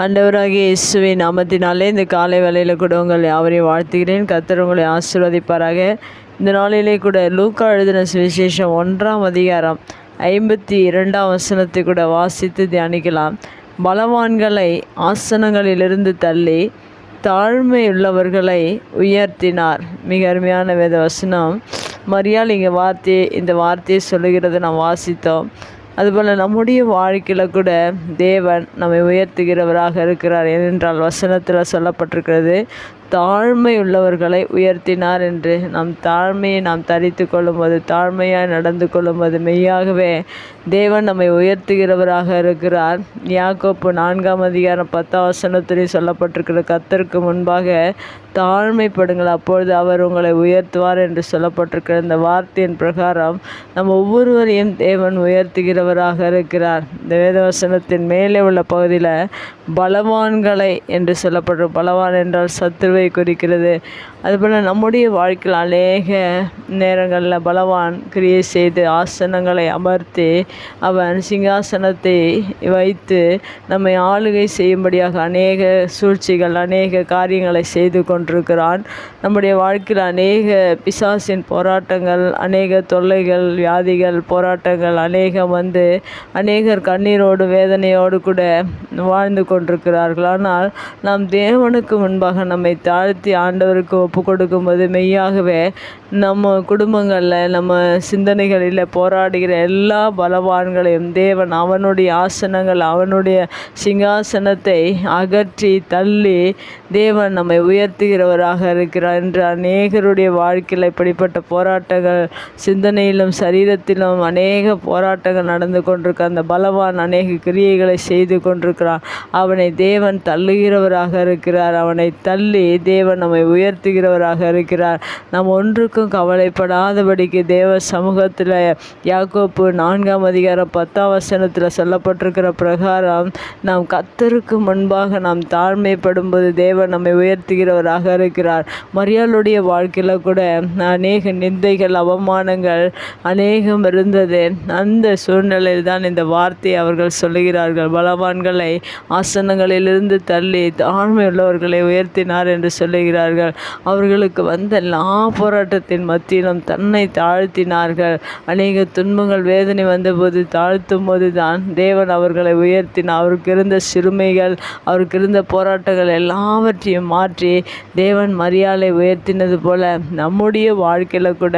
ஆண்டவராகிய இயேசுவின் நாமத்தினாலே இந்த காலை வேலையில் கூட உங்கள் யாவரையும் வாழ்த்துகிறேன். கத்தர் உங்களை ஆசீர்வதிப்பாராக. இந்த நாளிலே கூட லூக்கா எழுதின சுவிசேஷம் ஒன்றாம் அதிகாரம் ஐம்பத்தி இரண்டாம் வசனத்தை கூட வாசித்து தியானிக்கலாம். பலவான்களை ஆசனங்களிலிருந்து தள்ளி தாழ்மையுள்ளவர்களை உயர்த்தினார். மிக அருமையான வேத வசனம். மரியாள் இங்கே வார்த்தையை இந்த வார்த்தையை சொல்லுகிறது நாம் வாசித்தோம். அதுபோல் நம்முடைய வாழ்க்கையில் கூட தேவன் நம்மை உயர்த்துகிறவராக இருக்கிறார். ஏனென்றால் வசனத்தில் சொல்லப்பட்டிருக்கிறது தாழ்மை உள்ளவர்களை உயர்த்தினார் என்று நம் தாழ்மையை நாம் தரித்து கொள்ளும்போது தாழ்மையாய் நடந்து கொள்ளும்போது மெய்யாகவே தேவன் நம்மை உயர்த்துகிறவராக இருக்கிறார். யாக்கோப்பு நான்காம் அதிகாரம் பத்தாம் வசனத்திலே சொல்லப்பட்டிருக்கிற கத்தருக்கு முன்பாக தாழ்மைப்படுங்கள் அப்பொழுது அவர் உங்களை உயர்த்துவார் என்று சொல்லப்பட்டிருக்கிற இந்த வார்த்தையின் பிரகாரம் நம் ஒவ்வொருவரையும் தேவன் உயர்த்துகிறவராக இருக்கிறார். இந்த வேதவசனத்தின் மேலே உள்ள பகுதியில் பலவான்களை என்று சொல்லப்படும் பலவான் என்றால் சத்துருவை குறிக்கிறது. அதுபோல் நம்முடைய வாழ்க்கையில் அநேக நேரங்களில் பலவான் கிரியை செய்து ஆசனங்களை அமர்த்தி அவன் சிங்காசனத்தை வைத்து நம்மை ஆளுகை செய்யும்படியாக அநேக சூழ்ச்சிகள் அநேக காரியங்களை செய்து கொண்டிருக்கிறான். நம்முடைய வாழ்க்கையில் அநேக பிசாசின் போராட்டங்கள் அநேக தொல்லைகள் வியாதிகள் போராட்டங்கள் அநேகம் வந்து அநேகர் கண்ணீரோடு வேதனையோடு கூட வாழ்ந்து கொண்டிருக்கிறார்கள். ஆனால் நாம் தேவனுக்கு முன்பாக நம்மை தாழ்த்தி ஆண்டவருக்கு ஒப்பு கொடுக்கும்போது மெய்யாகவே நம்ம குடும்பங்களில் நம்ம சிந்தனைகளில் போராடுகிற எல்லா பலவான்களையும் தேவன் அவனுடைய ஆசனங்கள் அவனுடைய சிங்காசனத்தை அகற்றி தள்ளி தேவன் நம்மை உயர்த்துகிறவராக இருக்கிறார் என்று அநேகருடைய வாழ்க்கையில் இப்படிப்பட்ட போராட்டங்கள் சிந்தனையிலும் சரீரத்திலும் அநேக போராட்டங்கள் நடந்து கொண்டிருக்க அந்த பலவான் அநேக கிரியைகளை செய்து கொண்டிருக்கிறான். அவனை தேவன் தள்ளுகிறவராக இருக்கிறார். அவனை தள்ளி தேவன் நம்மை உயர்த்துகிறவராக இருக்கிறார். நாம் ஒன்றுக்கும் கவலைப்படாதபடிக்கு தேவ சமூகத்தில் யாக்கோப்பு நான்காம் அதிகாரம் பத்தாம் வசனத்தில் சொல்லப்பட்டிருக்கிற பிரகாரம் நாம் கத்தருக்கு முன்பாக நாம் தாழ்மைப்படும்போது தேவன் நம்மை உயர்த்துகிறவராக இருக்கிறார். மரியாளுடைய வாழ்க்கையில் கூட அநேக நிந்தைகள் அவமானங்கள் அநேகம் இருந்தது. அந்த சூழ்நிலையில் தான் இந்த வார்த்தையை அவர்கள் சொல்லுகிறார்கள். பலவான்களை ஆசனங்களிலிருந்து தள்ளி தாழ்மை உள்ளவர்களை உயர்த்தினார் என்று என்று சொல்லுகிறார்கள். அவர்களுக்கு வந்த எல்லா போராட்டத்தின் மத்தியிலும் தன்னை தாழ்த்தினார்கள். அநேக துன்பங்கள் வேதனை வந்தபோது தாழ்த்தும் போது தான் தேவன் அவர்களை உயர்த்தினார். அவருக்கு இருந்த சிறுமைகள் அவருக்கு இருந்த போராட்டங்கள் எல்லாவற்றையும் மாற்றி தேவன் மரியாதை உயர்த்தினது போல நம்முடைய வாழ்க்கையில் கூட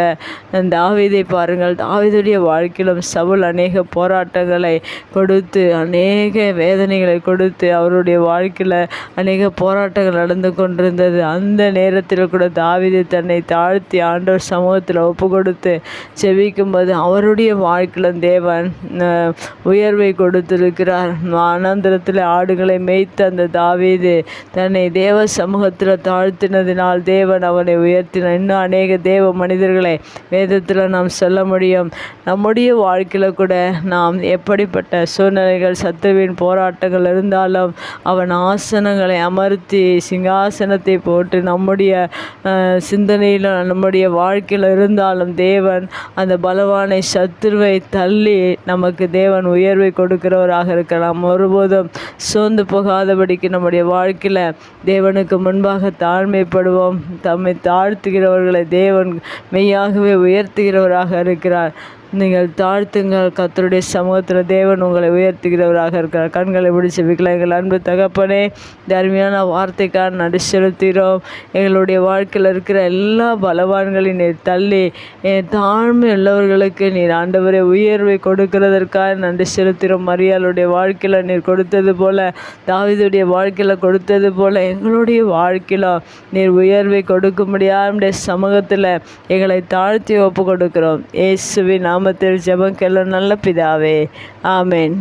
தாவிதை பாருங்கள். தாவிதுடைய வாழ்க்கையிலும் சவுல் அநேக போராட்டங்களை கொடுத்து அநேக வேதனைகளை கொடுத்து அவருடைய வாழ்க்கையில் அநேக போராட்டங்கள் நடந்து இருந்தது. அந்த நேரத்தில் கூட தாவீது தன்னை தாழ்த்தி ஆண்டவர் சமூகத்தில் ஒப்பு கொடுத்து செவிக்கும்போது அவருடைய வாழ்க்கையில் தேவன் உயர்வை கொடுத்திருக்கிறார். அனந்தரத்தில் ஆடுகளை மேய்த்த அந்த தாவீது தன்னை தேவ சமூகத்தில் தாழ்த்தினதினால் தேவன் அவனை உயர்த்தினார். இன்னும் அநேக தேவ மனிதர்களை வேதத்தில் நாம் சொல்ல முடியும். நம்முடைய வாழ்க்கையில் கூட நாம் எப்படிப்பட்ட சூழ்நிலைகள் சத்துருவின் போராட்டங்கள் இருந்தாலும் அவன் ஆசனங்களை அமர்த்தி சிங்காசனத்தை போட்டு நம்முடைய சிந்தனையில் நம்முடைய வாழ்க்கையில் இருந்தாலும் தேவன் அந்த பலவானை சத்துருவை தள்ளி நமக்கு தேவன் உயர்வை கொடுக்கிறவராக இருக்கலாம். ஒருபோதும் சோர்ந்து போகாதபடிக்கு நம்முடைய வாழ்க்கையில் தேவனுக்கு முன்பாக தாழ்மைப்படுவோம். தம்மை தாழ்த்துகிறவர்களை தேவன் மெய்யாகவே உயர்த்துகிறவராக இருக்கிறார். நீங்கள் தாழ்த்துங்கள். கத்தருடைய சமூகத்தில் தேவன் உங்களை உயர்த்துகிறவராக இருக்கிறார். கண்களை பிடிச்சி வைக்கலாம் எங்கள் அன்பு தகப்பனே தர்மியான வார்த்தைக்காக நடு செலுத்துகிறோம். எங்களுடைய வாழ்க்கையில் இருக்கிற எல்லா பலவான்களையும் நீர் தள்ளி என் தாழ்மை உள்ளவர்களுக்கு நீர் ஆண்டவரை உயர்வை கொடுக்கிறதற்காக நன்றி செலுத்துகிறோம். மரியாளுடைய வாழ்க்கையில் நீர் கொடுத்தது போல தாவிதுடைய வாழ்க்கையில் கொடுத்தது போல எங்களுடைய வாழ்க்கையில் நீர் உயர்வை கொடுக்கும்படியாக சமூகத்தில் எங்களை தாழ்த்தி ஒப்பு கொடுக்கிறோம். இயேசுவின் நாமத்தில் ஜெபம் நல்ல பிதாவே. ஆமேன்.